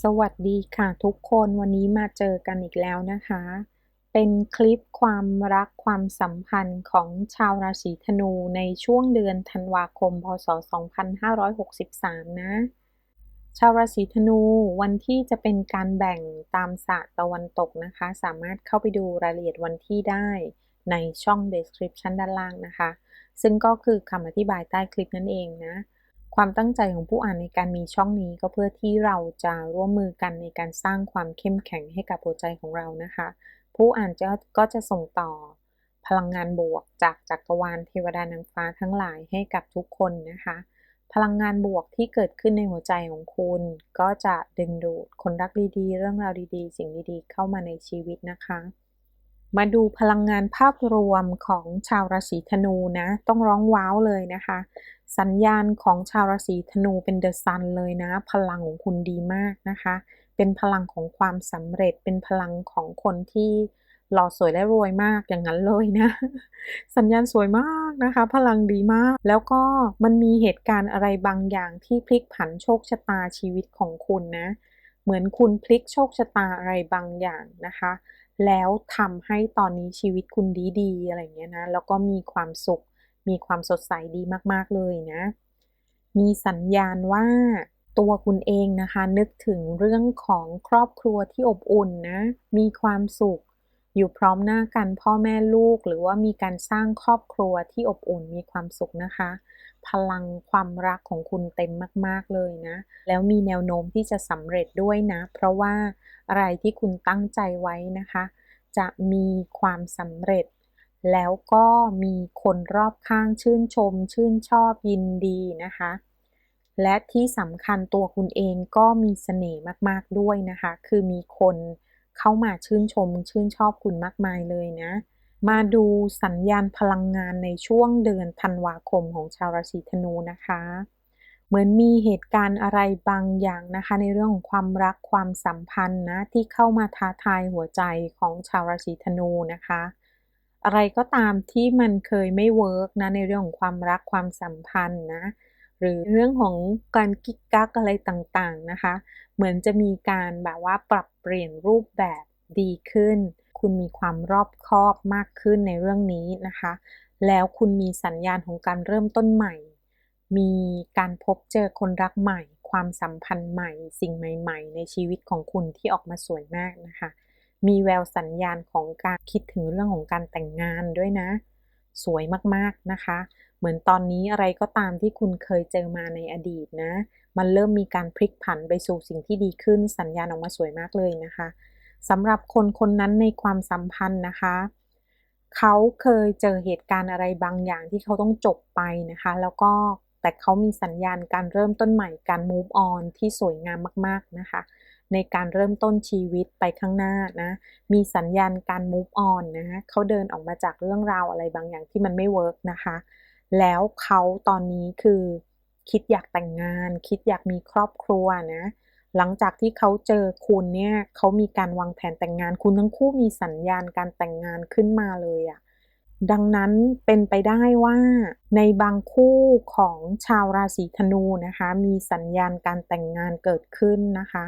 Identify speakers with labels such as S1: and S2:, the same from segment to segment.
S1: สวัสดีค่ะทุกคนวันนี้มาเจอกันอีกแล้วนะคะ เป็นคลิปความรักความสัมพันธ์ของชาวราศีธนูในช่วงเดือนธันวาคม พศ 2563 นะ ชาวราศีธนูวันที่จะเป็นการแบ่งตามศาสตร์ตะวันตกนะคะ สามารถเข้าไปดูรายละเอียดวันที่ได้ในช่อง description ด้านล่างนะคะ ซึ่งก็คือคำอธิบายใต้คลิปนั่นเองนะ ความตั้งใจของผู้อ่านในการมีช่องนี้ก็เพื่อที่เราจะร่วมมือกันในการสร้างความเข้มแข็งให้กับหัวใจของเรานะคะ ผู้อ่านจะก็จะส่งต่อพลังงานบวกจากจักรวาลเทวดานางฟ้าทั้งหลายให้กับทุกคนนะคะ พลังงานบวกที่เกิดขึ้นในหัวใจของคุณ ก็จะดึงดูดคนรักดีๆ เรื่องราวดีๆ สิ่งดีๆ เข้ามาในชีวิตนะคะ มาดูพลังงานภาพรวมของชาวราศีธนูนะ ต้องร้องว้าวเลยนะคะ สัญญาณของชาวราศีธนูเป็นเดอะซันเลยนะ พลังของคุณดีมากนะคะ เป็นพลังของความสำเร็จเป็นพลังของคนที่หล่อสวยและรวยมากอย่างนั้นเลยนะ สัญญาณสวยมากนะคะ พลังดีมาก แล้วก็มันมีเหตุการณ์อะไรบางอย่างที่พลิกผันโชคชะตาชีวิตของคุณนะ เหมือนคุณพลิกโชคชะตาอะไรบางอย่างนะคะ แล้วทำให้ตอนนี้ชีวิตคุณดีๆอะไรเงี้ยนะ แล้วก็มีความสุข มีความสดใสดีมากๆเลยนะ มีสัญญาณว่าตัวคุณเองนะคะ นึกถึงเรื่องของครอบครัวที่อบอุ่นนะ มีความสุข อยู่พร้อมหน้ากันพ่อแม่ลูก หรือว่ามีการสร้างครอบครัวที่อบอุ่นมีความสุขนะคะ พลังความรักของคุณเต็มมาก ๆ เลยนะ แล้วมีแนวโน้มที่จะสำเร็จด้วยนะ เพราะว่าอะไรที่คุณตั้งใจไว้นะคะ จะมีความสำเร็จ แล้วก็มีคนรอบข้างชื่นชม ชื่นชอบยินดีนะคะ และที่สำคัญตัวคุณเองก็มีเสน่ห์มากๆด้วยนะคะ คือมีคนเข้ามาชื่นชม ชื่นชอบคุณมากมายเลยนะ มาดูสัญญาณพลังงานในช่วงเดือนธันวาคมของชาวราศีธนูนะคะ เหมือนมีเหตุการณ์อะไรบางอย่างนะคะ ในเรื่องของความรักความสัมพันธ์นะที่เข้ามาท้าทายหัวใจของชาวราศีธนูนะคะ อะไรก็ตามที่มันเคยไม่เวิร์กนะในเรื่องของความรักความสัมพันธ์นะหรือเรื่องของการกิ๊กกักอะไรต่างๆนะคะ เหมือนจะมีการแบบว่าปรับเปลี่ยนรูปแบบดีขึ้น คุณมีความรอบคอบมากขึ้นในเรื่องนี้นะคะ แล้วคุณมีสัญญาณของการเริ่มต้นใหม่ มีการพบเจอคนรักใหม่ ความสัมพันธ์ใหม่ สิ่งใหม่ ๆ ในชีวิตของคุณที่ออกมาสวยมากนะคะ มีแววสัญญาณของการคิดถึงเรื่องของการแต่งงานด้วยนะ สวยมากๆนะคะ เหมือนตอนนี้อะไรก็ตามที่คุณเคยเจอมาในอดีตนะ มันเริ่มมีการพลิกผันไปสู่สิ่งที่ดีขึ้น สัญญาณออกมาสวยมากเลยนะคะสำหรับคนคนนั้นในความสัมพันธ์นะคะ เขาเคยเจอเหตุการณ์อะไรบางอย่างที่เขาต้องจบไปนะคะ แล้วก็แต่เขามีสัญญาณการเริ่มต้นใหม่การ move on ที่สวยงามมาก ๆ นะคะ ในการเริ่มต้นชีวิตไปข้างหน้านะ มีสัญญาณการ move on นะเขาเดินออกมาจากเรื่องราวอะไรบางอย่างที่มันไม่เวิร์กนะคะ แล้วเขาตอนนี้คือคิดอยากแต่งงาน คิดอยากมีครอบครัวนะ หลังจากที่เขาเจอคุณเนี่ยเขามีการวางแผนแต่งงาน คุณทั้งคู่มีสัญญาณการแต่งงานขึ้นมาเลยอะ่ะดังนั้นเป็นไปได้ว่าในบางคู่ของชาวราศีธนูนะคะ มีสัญญาณการแต่งงานเกิดขึ้นนะคะ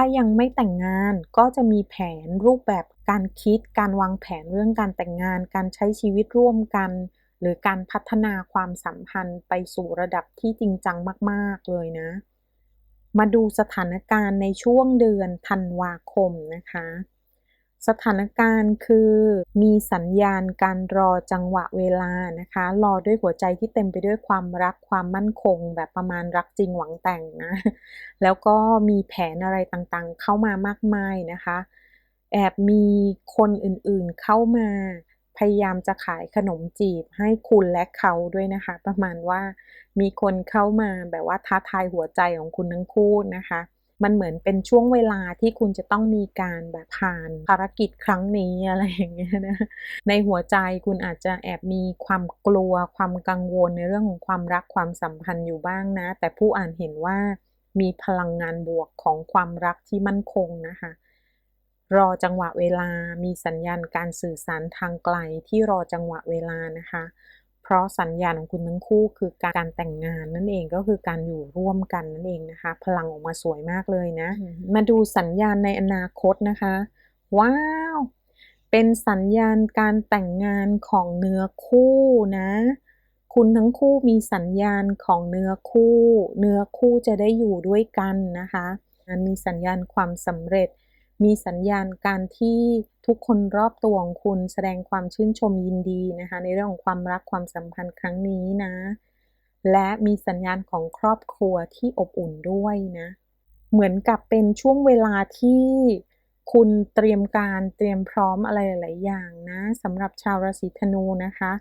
S1: ถ้ายังไม่แต่งงานก็จะมีแผนรูปแบบการคิด การวางแผนเรื่องการแต่งงาน การใช้ชีวิตร่วมกัน หรือการพัฒนาความสัมพันธ์ไปสู่ระดับที่จริงจังมาก ๆ เลยนะ มาดูสถานการณ์ในช่วงเดือนธันวาคมนะคะ สถานการณ์คือมีสัญญาณการรอจังหวะเวลานะคะ รอด้วยหัวใจที่เต็มไปด้วยความรักความมั่นคง แบบประมาณรักจริงหวังแต่งนะ แล้วก็มีแผนอะไรต่างๆ เข้ามามากมายนะคะ แอบมีคนอื่นๆเข้ามาพยายามจะขายขนมจีบให้คุณและเขาด้วยนะคะ ประมาณว่ามีคนเข้ามาแบบว่าท้าทายหัวใจของคุณทั้งคู่นะคะ มันเหมือนเป็นช่วงเวลาที่คุณจะต้องมีการแบบผ่านภารกิจครั้งนี้อะไรอย่างเงี้ยนะในหัวใจคุณอาจจะแอบมีความกลัวความกังวลในเรื่องของความรักความสัมพันธ์อยู่บ้างนะ แต่ผู้อ่านเห็นว่ามีพลังงานบวกของความรักที่มั่นคงนะคะรอจังหวะเวลา มีสัญญาณการสื่อสารทางไกลที่รอจังหวะเวลานะคะ เพราะสัญญาณของคุณทั้งคู่คือการแต่งงานนั่นเองก็คือการอยู่ร่วมกันนั่นเองนะคะ พลังออกมาสวยมากเลยนะ มาดูสัญญาณในอนาคตนะคะ ว้าว เป็นสัญญาณการแต่งงานของเนื้อคู่นะคุณทั้งคู่มีสัญญาณของเนื้อคู่ เนื้อคู่จะได้อยู่ด้วยกันนะคะมีสัญญาณความสำเร็จ มีสัญญาณการที่ทุกคนรอบตัวของคุณแสดงความชื่นชมยินดีนะคะ ในเรื่องของความรักความสัมพันธ์ครั้งนี้นะ และมีสัญญาณของครอบครัวที่อบอุ่นด้วยนะ เหมือนกับเป็นช่วงเวลาที่คุณเตรียมการเตรียมพร้อมอะไรหลาย ๆ อย่างนะสำหรับชาวราศีธนูนะคะ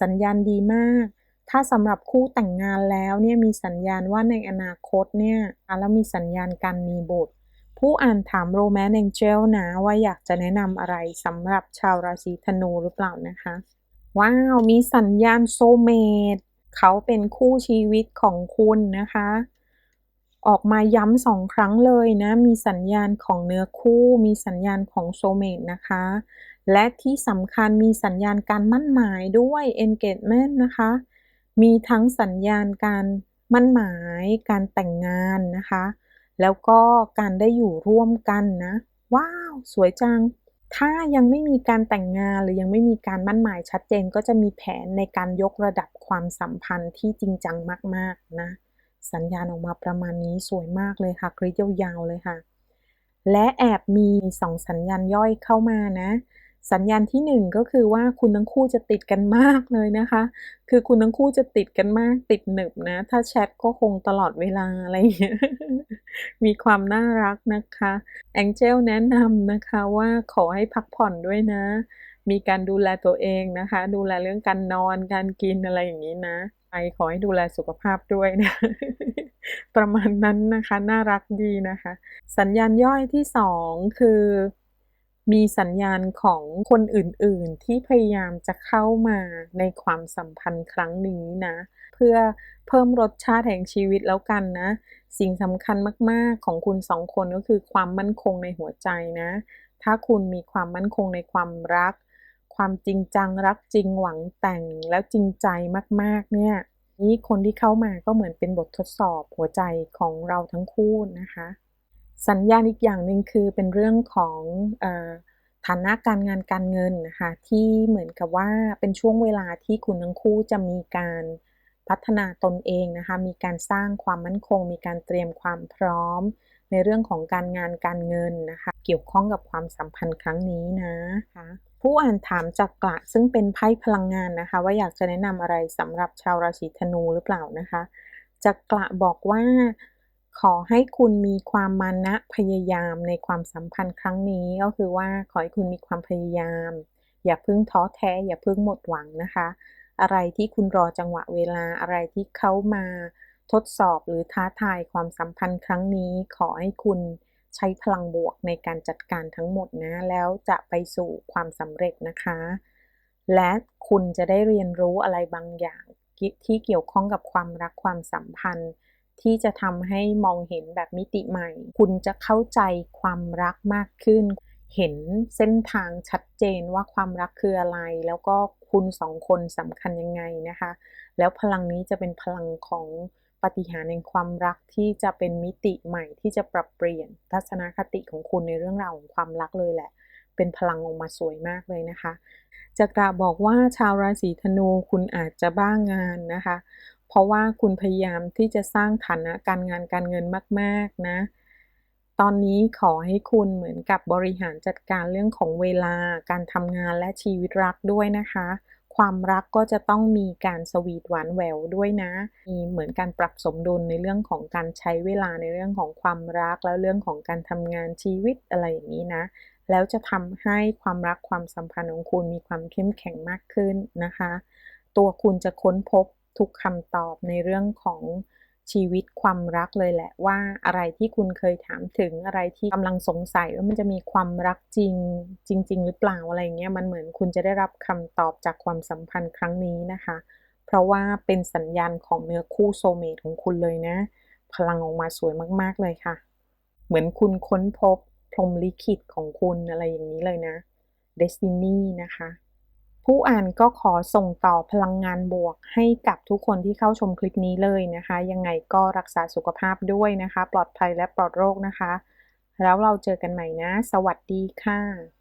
S1: สัญญาณดีมาก ถ้าสำหรับคู่แต่งงานแล้วเนี่ยมีสัญญาณว่าในอนาคตเนี่ยแล้วมีสัญญาณการมีบุตร ผู้อ่านถามโรแมนต์แองเจลนะว่าอยากจะแนะนำอะไรสำหรับชาวราศีธนูหรือเปล่านะคะ ว้าว มีสัญญาณโซเมตเขาเป็นคู่ชีวิตของคุณนะคะ ออกมาย้ำสองครั้งเลยนะ มีสัญญาณของเนื้อคู่ มีสัญญาณของโซเมตนะคะ และที่สำคัญมีสัญญาณการมั่นหมายด้วย engagement นะคะ มีทั้งสัญญาณการมั่นหมาย การแต่งงานนะคะ แล้วก็การได้อยู่ร่วมกันนะ ว้าว สวยจัง ถ้ายังไม่มีการแต่งงานหรือยังไม่มีการมั่นหมายชัดเจนก็จะมีแผนในการยกระดับความสัมพันธ์ที่จริงจังมากๆนะ สัญญาณออกมาประมาณนี้สวยมากเลยค่ะกริดยาวๆเลยค่ะ และแอบมีสองสัญญาณย่อยเข้ามานะ สัญญาณที่หนึ่งก็คือว่าคุณทั้งคู่จะติดกันมากเลยนะคะ คือคุณทั้งคู่จะติดกันมากติดหนึบนะ ถ้าแชทก็คงตลอดเวลาอะไรอย่างเงี้ย มีความน่ารักนะคะแองเจลแนะนำนะคะว่าขอให้พักผ่อนด้วยนะ มีการดูแลตัวเองนะคะ ดูแลเรื่องการนอนการกินอะไรอย่างนี้นะไปขอให้ดูแลสุขภาพด้วยนะประมาณนั้นนะคะ น่ารักดีนะคะ สัญญาณย่อยที่สองคือ มีสัญญาณของคนอื่นๆ ที่พยายามจะเข้ามาในความสัมพันธ์ครั้งนี้นะ เพื่อเพิ่มรสชาติแห่งชีวิตแล้วกันนะ สิ่งสำคัญมากๆของคุณสองคนก็คือความมั่นคงในหัวใจนะ ถ้าคุณมีความมั่นคงในความรัก ความจริงจังรักจริงหวังแต่งแล้วจริงใจมากๆ เนี่ยนี่คนที่เข้ามาก็เหมือนเป็นบททดสอบหัวใจของเราทั้งคู่นะคะ สัญญาณอีกอย่างหนึ่งคือเป็นเรื่องของฐานะการงานการเงินนะคะที่เหมือนกับว่าเป็นช่วงเวลาที่คุณทั้งคู่จะมีการพัฒนาตนเองนะคะมีการสร้างความมั่นคง มีการเตรียมความพร้อม ในเรื่องของการงานการเงินนะคะเกี่ยวข้องกับความสัมพันธ์ครั้งนี้นะคะผู้อ่านถามจากกระซึ่งเป็นไพ่พลังงานนะคะ ว่าอยากจะแนะนำอะไรสำหรับชาวราศีธนูหรือเปล่านะคะจากกระบอกว่า ขอให้คุณมีความมานะพยายามในความสัมพันธ์ครั้งนี้ก็คือว่าขอให้คุณมีความพยายาม อย่าเพิ่งท้อแท้ อย่าเพิ่งหมดหวังนะคะ อะไรที่คุณรอจังหวะเวลาอะไรที่เขามาทดสอบหรือท้าทายความสัมพันธ์ครั้งนี้ ขอให้คุณใช้พลังบวกในการจัดการทั้งหมดนะ แล้วจะไปสู่ความสำเร็จนะคะ และคุณจะได้เรียนรู้อะไรบางอย่างที่เกี่ยวข้องกับความรักความสัมพันธ์ ที่จะทำให้มองเห็นแบบมิติใหม่ คุณจะเข้าใจความรักมากขึ้น เห็นเส้นทางชัดเจนว่าความรักคืออะไร แล้วก็คุณสองคนสำคัญยังไงนะคะ แล้วพลังนี้จะเป็นพลังของปฏิหารในความรักที่จะเป็นมิติใหม่ที่จะปรับเปลี่ยนทัศนคติของคุณในเรื่องราวของความรักเลยแหละ เป็นพลังออกมาสวยมากเลยนะคะจะกระบอกว่าชาวราศีธนูคุณอาจจะบ้างงานนะคะ เพราะว่าคุณพยายามที่จะสร้างฐานะการงานการเงินมาก ๆ นะ ตอนนี้ขอให้คุณเหมือนกับบริหารจัดการเรื่องของเวลา การทำงานและชีวิตรักด้วยนะคะ ความรักก็จะต้องมีการสวีทหวานแหววด้วยนะ มีเหมือนการปรับสมดุลในเรื่องของการใช้เวลาในเรื่องของความรักแล้วเรื่องของการทำงานชีวิตอะไรอย่างนี้นะ แล้วจะทำให้ความรักความสัมพันธ์ของคุณมีความเข้มแข็งมากขึ้นนะคะ ตัวคุณจะค้นพบ ทุกคำตอบในเรื่องของชีวิตความรักเลยแหละว่าอะไรที่คุณเคยถามถึงอะไรที่กำลังสงสัยว่ามันจะมีความรักจริงจริง ๆ หรือเปล่าอะไรเงี้ยมันเหมือนคุณจะได้รับคำตอบจากความสัมพันธ์ครั้งนี้นะคะ เพราะว่าเป็นสัญญาณของเนื้อคู่โซเมตของคุณเลยนะ พลังออกมาสวยมากๆเลยค่ะ เหมือนคุณค้นพบพรมลิขิตของคุณอะไรอย่างนี้เลยนะเดสตินีนะคะ ผู้อ่านก็ขอส่งต่อพลังงานบวก ให้กับทุกคนที่เข้าชมคลิปนี้เลยนะคะ ยังไงก็รักษาสุขภาพด้วยนะคะ ปลอดภัยและปลอดโรคนะคะ แล้วเราเจอกันใหม่นะ สวัสดีค่ะ